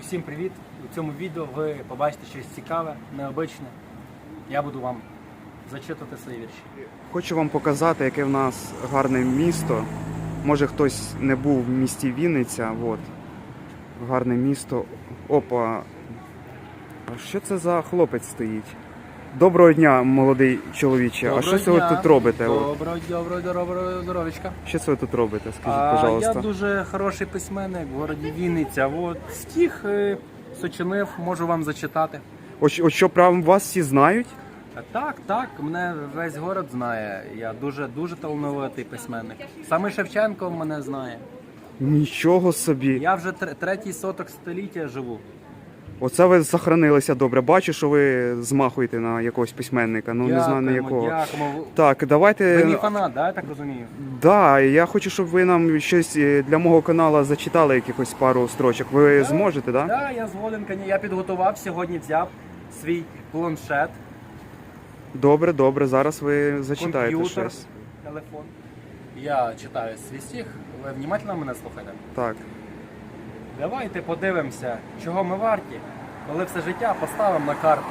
Усім привіт! У цьому відео ви побачите щось цікаве, необичне. Я буду вам зачитувати свої вірші. Хочу вам показати, яке в нас гарне місто. Може хтось не був в місті Вінниця. От. Гарне місто. Опа. А що це за хлопець стоїть? Доброго дня, молодий чоловіче. а що це ви тут робите? Доброго, доброго, доброго здоровечка. Що це ви тут робите? Скажіть, А, я дуже хороший письменник в городі Вінниця. От стих е, сочинив, можу вам зачитати. От що прям вас всі знають? Так, так, мене весь город знає. Я дуже дуже талановитий письменник. Саме Шевченко мене знає. Нічого собі. Я вже третій соток століття живу. Оце ви захоронилися добре. Бачу, що ви змахуєте на якогось письменника. Ну не знаю на Дякуємо, якого. Дякуємо. Так, давайте. Ви мій фанат, да, я так розумію? Да, я хочу, щоб ви нам щось е, для мого каналу зачитали якихось пару строчок. Ви Да. зможете, да? Так, я згоден, коні. Я підготував сьогодні, взяв свій планшет, Добре, добре. Зараз ви зачитаєте комп'ютер, щось. телефон. Я читаю свій стих. Ви внимательно мене слухаєте? Так. Давайте подивимося, чого ми варті, коли все життя поставимо на карти.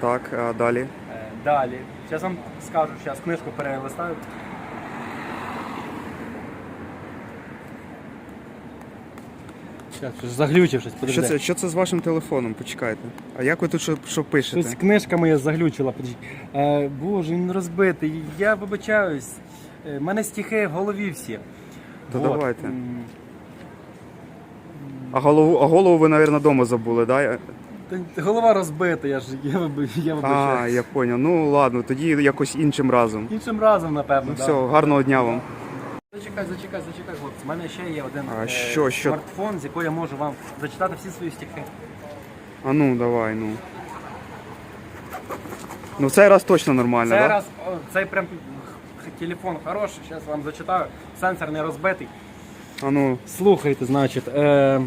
Так, а далі. Е, Далі. Зараз вам скажу, зараз книжку перелистаю. Зараз заглючив щось, Що це, що це з вашим телефоном? Почекайте. А як ви тут що, що пишете? Щось книжка моя заглючила. Е, Боже, він розбитий. Я вибачаюсь. У мене стихи в голові всі. Та Вот. давайте. М, А голову, а голову ви, мабуть, вдома забули, да? Голова розбита, я ж я, виб- я А, я поняв. Ну ладно, тоді якось іншим разом. Іншим разом, напевно. Ну да. все, гарного дня вам. Зачекай, зачекай, зачекай, хлопці. У мене ще є один А е, що, що? смартфон, з якого я можу вам зачитати всі свої стихи. А ну, давай, ну. Ну в цей раз точно нормально, Цей да? раз, о, цей прям х- телефон хороший, зараз вам зачитаю. Сенсор не розбитий. А ну. Слухайте, значить, е,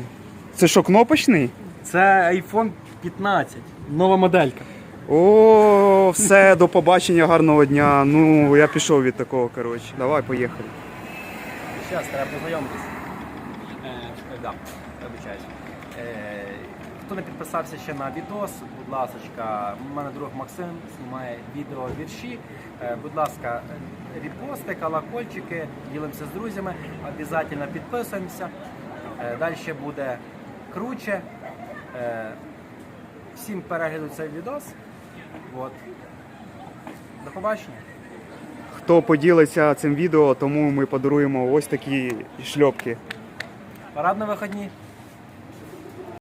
Це що, кнопочний? це iPhone 15, нова моделька. О, все, до побачення, гарного дня. Ну, я пішов від такого, коротше. Давай, поїхали. Зараз треба познайомитись. Е, да, вибачаюсь. Е, хто не підписався ще на відос, будь ласка, у мене друг Максим знімає відео вірші. Е, будь ласка, е, репости, колокольчики, ділимося з друзями, обов'язково підписуємося. Е, далі ще буде круче. Е, всім перегляду цей відос. От. До побачення. Хто поділиться цим відео, тому ми подаруємо ось такі шльопки. Парад на виходні.